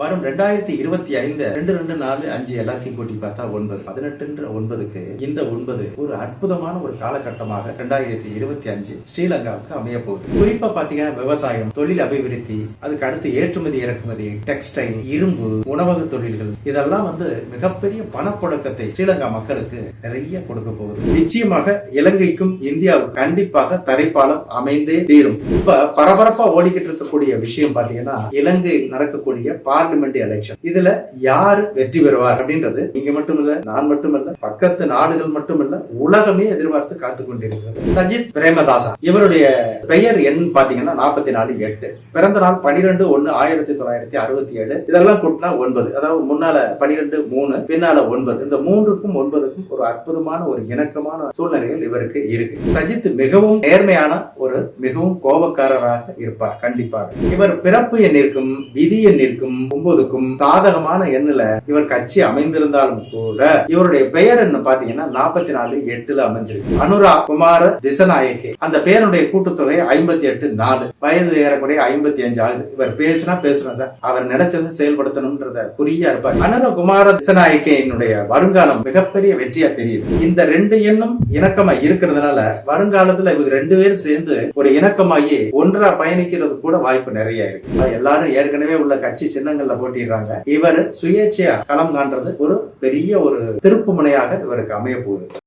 வரும் ரெண்டாயிரத்தி இருபத்தி ஐந்து ரெண்டு ரெண்டு நாலு அஞ்சு எல்லாத்தையும் கூட்டி பார்த்தா ஒன்பது. பதினெட்டுன்ற ஒன்பதுக்கு இந்த ஒன்பது ஒரு அற்புதமான ஒரு காலகட்டமாக ரெண்டாயிரத்தி இருபத்தி அஞ்சு ஸ்ரீலங்காவுக்கு அமைய போகுது. குறிப்பா பாத்தீங்கன்னா விவசாயம் தொழில் அபிவிருத்தி அதுக்கு அடுத்து ஏற்றுமதி இறக்குமதி டெக்ஸ்டைல் இரும்பு உணவக தொழில்கள் இதெல்லாம் வந்து மிகப்பெரிய பணப்புழக்கத்தை ஸ்ரீலங்கா மக்களுக்கு நிறைய கொடுக்க போகுது. நிச்சயமாக இலங்கைக்கும் இந்தியாவுக்கும் கண்டிப்பாக தரைப்பாலம் அமைந்தே தீரும். இப்ப பரபரப்பா ஓடிக்கிட்டு இருக்கக்கூடிய விஷயம் பாத்தீங்கன்னா இலங்கையில் நடக்கக்கூடிய பார்லிமெண்ட் எலெக்ஷன் இதுல யாரு வெற்றி பெறுவார் அப்படின்றது நீங்க மட்டுமல்ல நான் மட்டுமல்ல பக்கத்து நாடுகள் மட்டுமல்ல உலகமே எதிர்பார்த்து காத்து கொண்டிருக்கிறது. சஜித் பிரேமதாசா இவருடைய பெயர் எண் பாத்தீங்கன்னா நாற்பத்தி நாலு எட்டு. பிறந்த நாள் பனிரெண்டு ஒன்னு ஆயிரத்தி தொள்ளாயிரத்தி அறுபத்தி ஏழு. இதெல்லாம் கூட்டினா ஒன்பது. அதாவது முன்னால பனிரெண்டு மூணு பின்னால ஒன்பது. இந்த மூன்றுக்கும் ஒன்பதுக்கும் ஒரு அற்புதமான ஒரு இணக்கமான சூழ்நிலைகள் இவருக்கு இருக்கு. சஜித் மிகவும் நேர்மையான ஒரு மிகவும் கோபக்காரராக இருப்பார் கண்டிப்பாக. இவர் பிறப்பு எண்ணிற்கும் விதி எண்ணிற்கும் ஒன்பதுக்கும் சாதகமான எண்ணுல இவர் கட்சி அமைந்திருந்தாலும் கூட இவருடைய பெயர் என்ன பாத்தீங்கன்னா நாற்பத்தி நாலு எட்டுல அமைஞ்சிருக்கு. அனுரா குமார திசநாயகே அந்த பெயருடைய கூட்டுத்தொகை ஐம்பத்தி எட்டு நாலு. வயது ஏறக்குறைய ஐம்பத்தி அஞ்சு ஆகுது. இவர் பேசினா பேசுனத அவர் நினைச்சது செயல்படுத்தணும்ன்றத குறியா இருப்பார். அனுரா குமார திசநாயகேனுடைய வருங்காலம் மிகப்பெரிய வெற்றியா தெரியுது. இந்த ரெண்டு எண்ணும் இணக்கமா இருக்கிறதுனால வருங்காலத்துல இவங்க ரெண்டு பேரும் சேர்ந்து ஒரு இணக்கமாகி ஒன்றா பயணிக்கிறது கூட வாய்ப்பு நிறைய இருக்கு. எல்லாரும் ஏற்கனவே உள்ள கட்சி சின்னங்கள்ல போட்டிடுறாங்க. இவர் சுயேட்சையா களம் காண்றது ஒரு பெரிய ஒரு திருப்பு முனையாக இவருக்கு அமைய போகுது.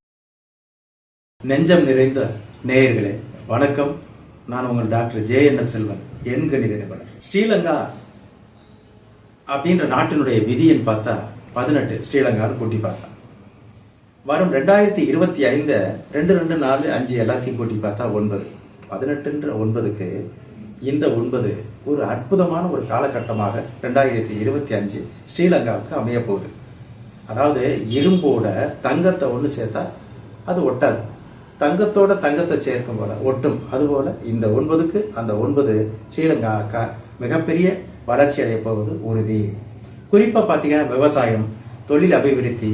நெஞ்சம் நிறைந்த நேயர்களே வணக்கம். நான் உங்கள் டாக்டர் ஜே என் செல்வன் என் கணித நிபுணர் ஸ்ரீலங்கா அப்படின்ற நாட்டினுடைய விதின்னு பார்த்தா பதினெட்டு ஸ்ரீலங்கான்னு கூட்டி பார்த்தா. வரும் ரெண்டாயிரத்தி இருபத்தி ஐந்து ரெண்டு ரெண்டு நாலு அஞ்சு எல்லாத்தையும் கூட்டி பார்த்தா ஒன்பது. பதினெட்டுன்ற ஒன்பதுக்கு இந்த ஒன்பது ஒரு அற்புதமான ஒரு காலகட்டமாக ரெண்டாயிரத்தி இருபத்தி அஞ்சு ஸ்ரீலங்காவுக்கு அமைய போகுது. அதாவது இரும்போட தங்கத்தை ஒன்று சேர்த்தா அது ஒட்டாது. தங்கத்தோட தங்கத்தை சேர்க்கும் போல ஒட்டும். அதுபோல இந்த ஒன்பதுக்கு அந்த ஒன்பது ஸ்ரீலங்கா மிகப்பெரிய வளர்ச்சி அடைய போவது உறுதி. குறிப்பாக பார்த்தீங்கன்னா விவசாயம் தொழில் அபிவிருத்தி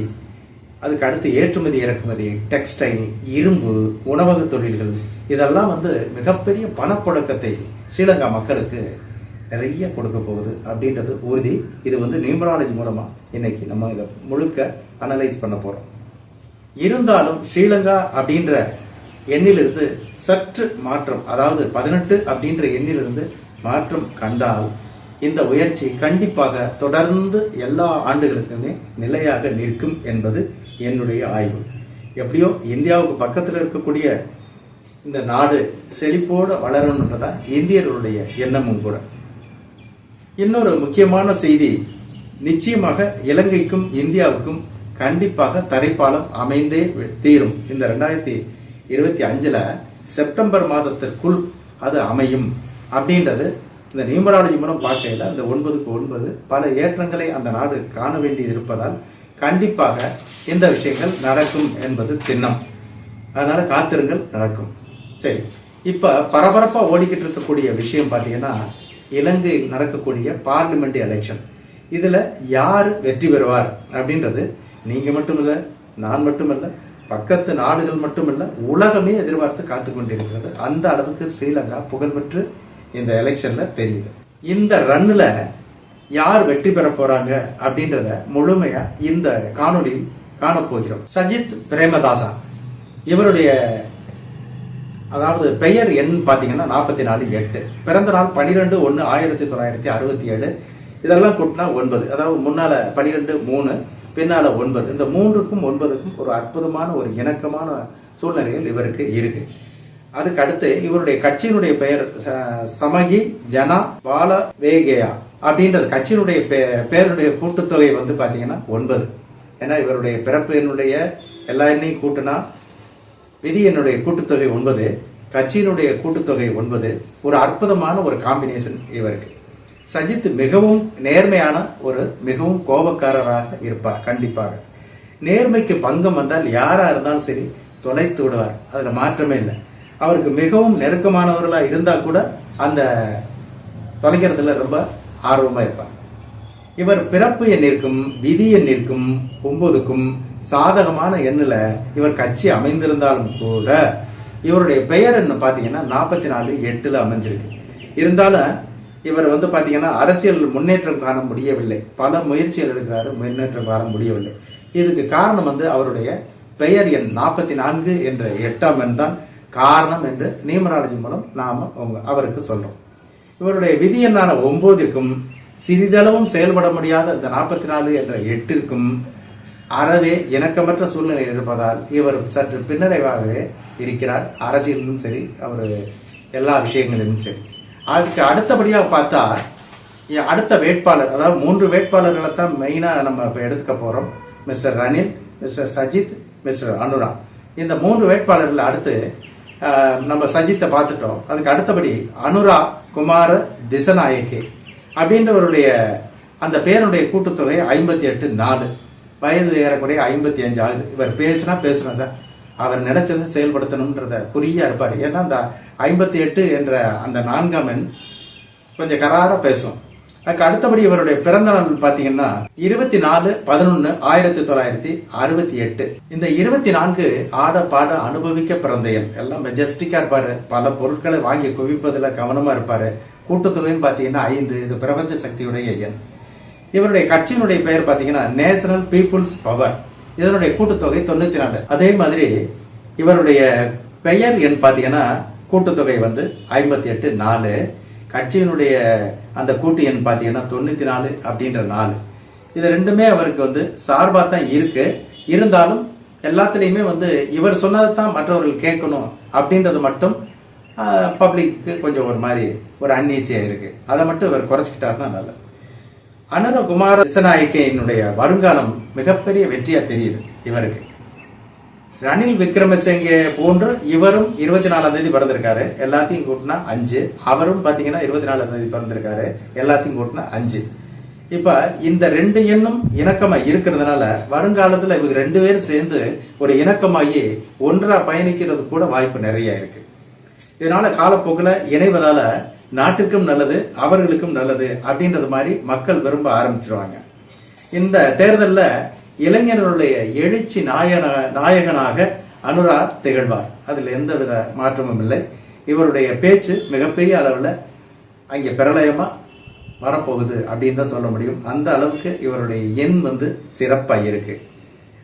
அதுக்கு அடுத்து ஏற்றுமதி இறக்குமதி டெக்ஸ்டைல் இரும்பு உணவக தொழில்கள் இதெல்லாம் வந்து மிகப்பெரிய பணப்புழக்கத்தை ஸ்ரீலங்கா மக்களுக்கு நிறைய கொடுக்க போகுது அப்படின்றது உறுதி. இது வந்து நியூமராலஜி மூலமா இன்னைக்கு நம்ம இதை முழுக்க அனலைஸ் பண்ண போறோம். இருந்தாலும் ஸ்ரீலங்கா அப்படின்ற எண்ணிலிருந்து சற்று மாற்றம் அதாவது பதினெட்டு அப்படின்ற எண்ணிலிருந்து மாற்றம் கண்டால் இந்த உயர்ச்சி கண்டிப்பாக தொடர்ந்து எல்லா ஆண்டுகளுக்குமே நிலையாக நிற்கும் என்பது என்னுடைய ஆய்வு. எப்படியோ இந்தியாவுக்கு பக்கத்தில் இருக்கக்கூடிய இந்த நாடு செழிப்போடு வளரணுன்றதா இந்தியர்களுடைய எண்ணமும் கூட. இன்னொரு முக்கியமான செய்தி நிச்சயமாக இலங்கைக்கும் இந்தியாவுக்கும் கண்டிப்பாக தரைப்பாலம் அமைந்தே தீரும். இந்த ரெண்டாயிரத்தி இருபத்தி அஞ்சுல செப்டம்பர் மாதத்திற்குள் அது அமையும் அப்படின்றது இந்த நியூமராலஜி மூலம் பார்க்கையில அந்த ஒன்பதுக்கு ஒன்பது பல ஏற்றங்களை அந்த நாடு காண வேண்டி இருப்பதால் கண்டிப்பாக இந்த விஷயங்கள் நடக்கும் என்பது திண்ணம். அதனால காத்திருங்கள் நடக்கும். சரி இப்போ பரபரப்பாக ஓடிக்கிட்டு இருக்கக்கூடிய விஷயம் பார்த்தீங்கன்னா இலங்கையில் நடக்கக்கூடிய பார்லிமெண்ட் எலெக்ஷன் இதில் யார் வெற்றி பெறுவார் அப்படின்றது நீங்கள் மட்டும் இல்லை நான் மட்டும் இல்லை பக்கத்து நாடுகள் மட்டும் இல்லை உலகமே எதிர்பார்த்து காத்து கொண்டிருக்கிறது. அந்த அளவுக்கு ஸ்ரீலங்கா புகழ்பெற்று இந்த எலெக்ஷனில் தெரியுது. இந்த ரன்னில் யார் வெற்றி பெற போறாங்க அப்படின்றத முழுமையா இந்த காணொளியில் காணப்போகிறோம் சஜித் பிரேமதாசா இவருடைய அதாவது பெயர் எண் பார்த்தீங்கன்னா நாற்பத்தி நாலு எட்டு. பிறந்த நாள் பன்னிரெண்டு ஒன்று ஆயிரத்தி தொள்ளாயிரத்தி அறுபத்தி ஏழு. இதெல்லாம் கூட்டினா ஒன்பது. அதாவது முன்னால பனிரெண்டு மூணு பின்னால ஒன்பது. இந்த மூன்றுக்கும் ஒன்பதுக்கும் ஒரு அற்புதமான ஒரு இணக்கமான சூழ்நிலைகள் இவருக்கு இருக்கு. அதுக்கு அடுத்து இவருடைய கட்சியினுடைய பெயர் சமகி ஜனா பால வேகேயா அப்படின்றது கட்சியினுடைய பெ- பெயருடைய கூட்டுத்தொகை வந்து பாத்தீங்கன்னா ஒன்பது. ஏன்னா இவருடைய பிறப்பினுடைய எல்லா எண்ணையும் கூட்டினா விதி என்னுடைய கூட்டுத்தொகை ஒன்பது கட்சியினுடைய கூட்டுத்தொகை ஒன்பது ஒரு அற்புதமான ஒரு காம்பினேஷன் இவருக்கு. சஜித் மிகவும் நேர்மையான ஒரு மிகவும் கோபக்காரராக இருப்பார் கண்டிப்பாக. நேர்மைக்கு பங்கம் வந்தால் யாரா இருந்தாலும் சரி தொலைத்து விடுவார் அதுல மாற்றமே இல்லை. அவருக்கு மிகவும் நெருக்கமானவர்களா இருந்தா கூட அந்த தொலைக்கிறதுல ரொம்ப ஆர்வமா இருப்பார். இவர் பிறப்பு எண்ணிற்கும் விதி எண்ணிற்கும் ஒன்பதுக்கும் சாதகமான எண்ணில் இவர் கட்சி அமைந்திருந்தாலும் கூட இவருடைய பெயர் என்ன பார்த்தீங்கன்னா நாற்பத்தி நாலு எட்டில் அமைஞ்சிருக்கு. இருந்தாலும் இவர் வந்து பார்த்தீங்கன்னா அரசியல் முன்னேற்றம் காண முடியவில்லை. பல முயற்சிகள் எடுக்கிறாரு முன்னேற்றம் காண முடியவில்லை. இதுக்கு காரணம் வந்து அவருடைய பெயர் எண் நாற்பத்தி நான்கு என்ற எட்டாம் எண் தான் காரணம் என்று நியமனாலஜி மூலம் நாம அவருக்கு சொல்றோம். இவருடைய விதி எண்ணான ஒன்பதிற்கும் சிறிதளவும் செயல்பட முடியாத இந்த நாற்பத்தி நாலு என்ற எட்டிற்கும் அறவே இணக்கமற்ற சூழ்நிலை இருப்பதால் இவர் சற்று பின்னடைவாகவே இருக்கிறார். அரசியலிலும் சரி அவர் எல்லா விஷயங்களிலும் சரி. அதுக்கு அடுத்தபடியாக பார்த்தா அடுத்த வேட்பாளர் அதாவது மூன்று வேட்பாளர்களை தான் மெயினாக நம்ம இப்போ எடுத்துக்க போகிறோம் mister Ranil mister Sajith mister Anura. இந்த மூன்று வேட்பாளர்கள் அடுத்து நம்ம சஜித்தை பார்த்துட்டோம். அதுக்கு அடுத்தபடி அனுரா குமார திசநாயகே அப்படின்றவருடைய அந்த பேருடைய கூட்டுத்தொகை ஐம்பத்தி எட்டு நாலு. வயது ஏறக்குறைய ஐம்பத்தி அஞ்சு ஆகுது. இவர் பேசினா பேசுனத அவர் நினைச்சதை செயல்படுத்தணும்ன்றத குறியா இருப்பார். ஏன்னா அந்த ஐம்பத்தி எட்டு என்ற அந்த நான்காம் எண் கொஞ்சம் கராராக பேசும். அதுக்கு அடுத்தபடி இவருடைய பிறந்த நாள் பார்த்தீங்கன்னா இருபத்தி நாலு பதினொன்று ஆயிரத்தி தொள்ளாயிரத்தி அறுபத்தி எட்டு. இந்த இருபத்தி நான்கு ஆட பாட அனுபவிக்க பிறந்த எண். எல்லாம் மெஜஸ்டிக்காக இருப்பாரு. பல பொருட்களை வாங்கி குவிப்பதில் கவனமாக இருப்பார். கூட்டத்தொகைன்னு பார்த்தீங்கன்னா ஐந்து. இது பிரபஞ்ச சக்தியுடைய எண். இவருடைய கட்சியினுடைய பெயர் பாத்தீங்கன்னா நேஷனல் பீப்புள்ஸ் பவர் இதனுடைய கூட்டுத்தொகை தொண்ணூத்தி நாலு அதே மாதிரி இவருடைய பெயர் எண் பாத்தீங்கன்னா கூட்டுத்தொகை வந்து ஐம்பத்தி எட்டு நாலு. கட்சியினுடைய அந்த கூட்டு எண் பாத்தீங்கன்னா தொண்ணூத்தி நாலு அப்படின்ற நாலு. இது ரெண்டுமே அவருக்கு வந்து சார்பா தான் இருக்கு. இருந்தாலும் எல்லாத்துலேயுமே வந்து இவர் சொன்னதை தான் மற்றவர்கள் கேட்கணும் அப்படின்றது மட்டும் பப்ளிக்கு கொஞ்சம் ஒரு மாதிரி ஒரு அன்னீசியா இருக்கு. அதை மட்டும் இவர் குறைச்சிக்கிட்டாருன்னா நல்லது. அனுர திசநாயக்கையினுடைய வருங்காலம் மிகப்பெரிய வெற்றியா தெரியுது இவருக்கு. ரணில் விக்ரமசிங்கே போன்று இவரும் இருபத்தி நாலாம் தேதி பிறந்திருக்காரு. எல்லாத்தையும் கூட்டினா அஞ்சு. அவரும் பாத்தீங்கன்னா இருபத்தி நாலாம் தேதி பிறந்திருக்காரு. எல்லாத்தையும் கூட்டினா அஞ்சு. இப்ப இந்த ரெண்டு எண்ணும் இணக்கமா இருக்கிறதுனால வருங்காலத்துல இவங்க ரெண்டு பேரும் சேர்ந்து ஒரு இணக்கமாகி ஒன்றா பயணிக்கிறது கூட வாய்ப்பு நிறைய இருக்கு. இதனால காலப்போக்கில் இணைவதால நாட்டுக்கும் நல்லது அவர்களுக்கும் நல்லது அப்படின்றது மாதிரி மக்கள் விரும்ப ஆரம்பிச்சிருவாங்க. இந்த தேர்தலில் இளைஞர்களுடைய எழுச்சி நாயன நாயகனாக அனுரா திகழ்வார். அதுல எந்தவித மாற்றமும் இல்லை. இவருடைய பேச்சு மிகப்பெரிய அளவில் அங்கே பிரளயமாக வரப்போகுது அப்படின்னு தான் சொல்ல முடியும். அந்த அளவுக்கு இவருடைய எண் வந்து சிறப்பாக இருக்கு.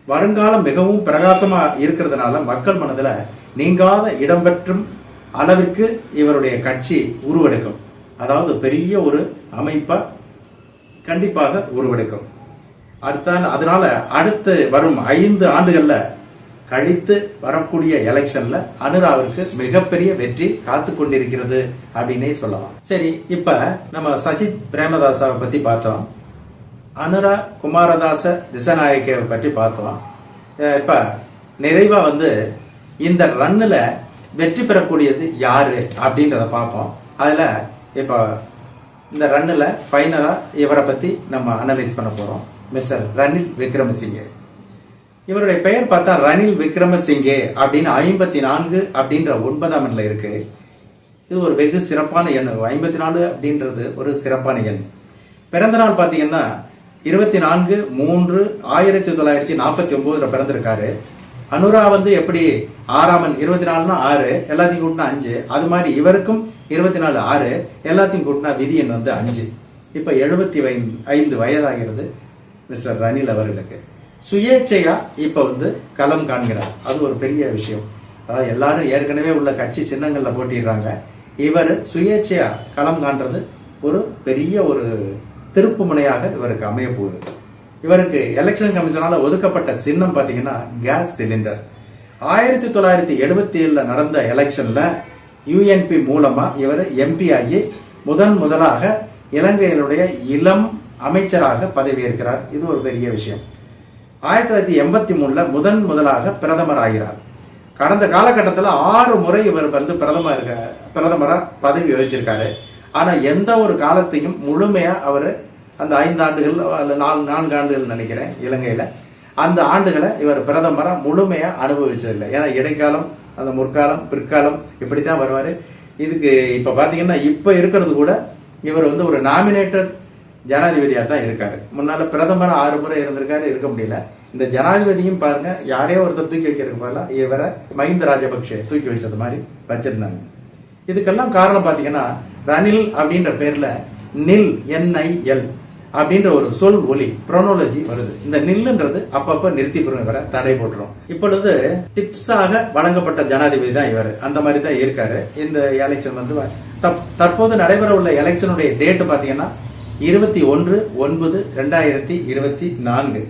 வருங்காலம் மிகவும் பிரகாசமாக இருக்கிறதுனால மக்கள் மனதில் நீங்காத இடம்பெற்றும் அளவிற்கு இவருடைய கட்சி உருவெடுக்கும். அதாவது பெரிய ஒரு அமைப்பா கண்டிப்பாக உருவெடுக்கும். அடுத்த அதனால அடுத்து வரும் ஐந்து ஆண்டுகள்ல கழித்து வரக்கூடிய எலெக்ஷன்ல அனுராவிற்கு மிகப்பெரிய வெற்றி காத்து கொண்டிருக்கிறது அப்படின்னே சொல்லலாம். சரி இப்ப நம்ம சஜித் பிரேமதாசாவை பத்தி பார்த்தோம். அனுரா குமாரதாச திசநாயக்கவை பற்றி பார்த்தோம். இப்ப நிறைவா வந்து இந்த ரன்னுல வெற்றி பெறக்கூடியது யாரு அப்படின்றத பார்ப்போம். அதில் இப்போ இந்த ரன்னில் ஃபைனலாக இவரை பற்றி நம்ம அனலைஸ் பண்ண போகிறோம் மிஸ்டர் ரணில் விக்ரமசிங்கே. இவருடைய பெயர் பார்த்தா ரணில் விக்ரமசிங்கே அப்படின்னு ஐம்பத்தி நான்கு அப்படின்ற ஒன்பதாம் எண்ணில் இருக்கு. இது ஒரு வெகு சிறப்பான எண். ஐம்பத்தி நாலு அப்படின்றது ஒரு சிறப்பான எண். பிறந்த நாள் பார்த்தீங்கன்னா இருபத்தி நான்கு மூன்று ஆயிரத்தி தொள்ளாயிரத்தி நாற்பத்தி ஒன்பதுல பிறந்திருக்காரு. அனுரா வந்து எப்படி ஆறாமன் இருபத்தி நாலுனா ஆறு எல்லாத்தையும் கூட்டினா அஞ்சு. அது மாதிரி இவருக்கும் இருபத்தி நாலு ஆறு எல்லாத்தையும் கூட்டினா விதி எண் வந்து அஞ்சு. இப்போ எழுபத்தி ஐந்து வயதாகிறது மிஸ்டர் ரணில் அவர்களுக்கு. சுயேட்சையா இப்போ வந்து களம் காண்கிறார். அது ஒரு பெரிய விஷயம். அதாவது எல்லாரும் ஏற்கனவே உள்ள கட்சி சின்னங்களில் போட்டிடுறாங்க. இவர் சுயேட்சையா களம் காண்றது ஒரு பெரிய ஒரு திருப்பு முனையாக இவருக்கு அமைய போகுது. இவருக்கு எலெக்ஷன் கமிஷனால ஒதுக்கப்பட்ட சின்னம் பாத்தீங்கன்னா கேஸ் சிலிண்டர் ஆயிரத்தி தொள்ளாயிரத்தி எழுபத்தி ஏழுல நடந்த எலெக்ஷன்ல யூஎன்பி மூலமா இவர் எம்பி ஆகி முதன் முதலாக இலங்கையினுடைய இளம் அமைச்சராக பதவியேற்கிறார். இது ஒரு பெரிய விஷயம். ஆயிரத்தி தொள்ளாயிரத்தி எண்பத்தி மூணுல முதன் முதலாக பிரதமர் ஆகிறார். கடந்த காலகட்டத்தில் ஆறு முறை இவர் வந்து பிரதமர் இருக்க பிரதமராக பதவி வகிச்சிருக்காரு. ஆனா எந்த ஒரு காலத்தையும் முழுமையா அவர் அந்த ஐந்து ஆண்டுகள் அல்ல நாலு நான்கு ஆண்டுகள் நினைக்கிறேன் இலங்கையில. அந்த ஆண்டுகளை இவர் பிரதமராக முழுமையாக அனுபவிச்சதில்லை. ஏன்னா இடைக்காலம் அந்த முற்காலம் பிற்காலம் இப்படி தான் வருவார். இதுக்கு இப்போ பார்த்தீங்கன்னா இப்போ இருக்கிறது கூட இவர் வந்து ஒரு நாமினேட்டட் ஜனாதிபதியாக தான் இருக்காரு. முன்னால பிரதமர் ஆறு முறை இருந்திருக்காரு இருக்க முடியல. இந்த ஜனாதிபதியும் பாருங்க யாரையோ ஒருத்தர் தூக்கி வைக்கிறதுக்கு பதிலா இவரை மஹிந்த ராஜபக்ஷ தூக்கி வச்சது மாதிரி வச்சிருந்தாங்க. இதுக்கெல்லாம் காரணம் பார்த்தீங்கன்னா ரணில் அப்படின்ற பேர்ல நில் என்ஐஎல் அப்படின்ற ஒரு சொல் ஒலி புரோனாலஜி வருது. இந்த நில்லுன்றது அப்பப்ப நிறுத்தி வர தடை போட்டுரும். இப்பொழுது டிப்ஸாக வழங்கப்பட்ட ஜனாதிபதி தான் இவர். அந்த மாதிரி தான் இருக்காரு. இந்த எலெக்ஷன் வந்து வ- தப்- தற்போது நடைபெற உள்ள எலெக்ஷனுடைய டேட் பாத்தீங்கன்னா இருபத்தி ஒன்று ஒன்பது ரெண்டாயிரத்தி இருபத்தி நான்கு.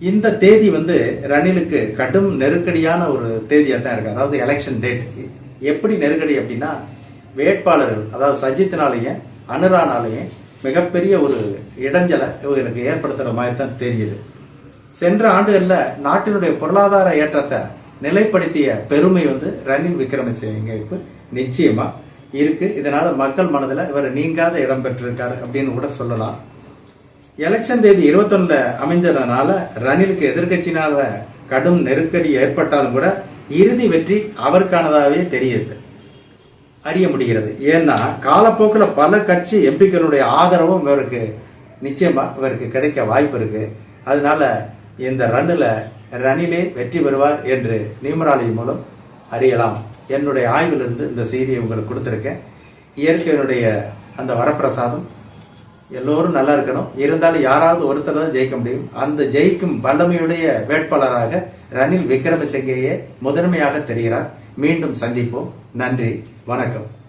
இந்த தேதி வந்து ரணிலுக்கு கடும் நெருக்கடியான ஒரு தேதியாக தான் இருக்கு. அதாவது எலெக்ஷன் டேட் எப்படி நெருக்கடி அப்படின்னா வேட்பாளர்கள் அதாவது சஜித்னாலையும் அனுரானாலேயும் மிகப்பெரிய ஒரு இடைஞ்சலை இவங்களுக்கு ஏற்படுத்துகிற மாதிரி தான் தெரியுது. சென்ற ஆண்டுகளில் நாட்டினுடைய பொருளாதார ஏற்றத்தை நிலைப்படுத்திய பெருமை வந்து ரணில் விக்ரமசிங்கவுக்கு நிச்சயமா இருக்கு. இதனால மக்கள் மனதில் இவர் நீங்காத இடம் பெற்றிருக்காரு அப்படின்னு கூட சொல்லலாம். எலெக்ஷன் தேதி 21 அமைஞ்சதுனால ரணிலுக்கு எதிர்க்கட்சியினால கடும் நெருக்கடி ஏற்பட்டாலும் கூட இறுதி வெற்றி அவருக்கானதாகவே தெரியுது. அறிய முடிகிறது. ஏன்னா காலப்போக்கில் பல கட்சி எம்பிக்களுடைய ஆதரவும் இவருக்கு நிச்சயமாக இவருக்கு கிடைக்க வாய்ப்பு இருக்கு. அதனால இந்த ரன்னில் ரணிலே வெற்றி பெறுவார் என்று நியூமராலஜி மூலம் அறியலாம். என்னுடைய ஆய்விலிருந்து இந்த செய்தியை உங்களுக்கு கொடுத்துருக்கேன். இயற்கையினுடைய அந்த வரப்பிரசாதம் எல்லோரும் நல்லா இருக்கணும். இருந்தாலும் யாராவது ஒருத்தர் தான் ஜெயிக்க முடியும். அந்த ஜெயிக்கும் வல்லமையுடைய வேட்பாளராக ரணில் விக்ரமசிங்கையே முதன்மையாக தெரிகிறார். மீண்டும் சந்திப்போம். நன்றி. வணக்கம்.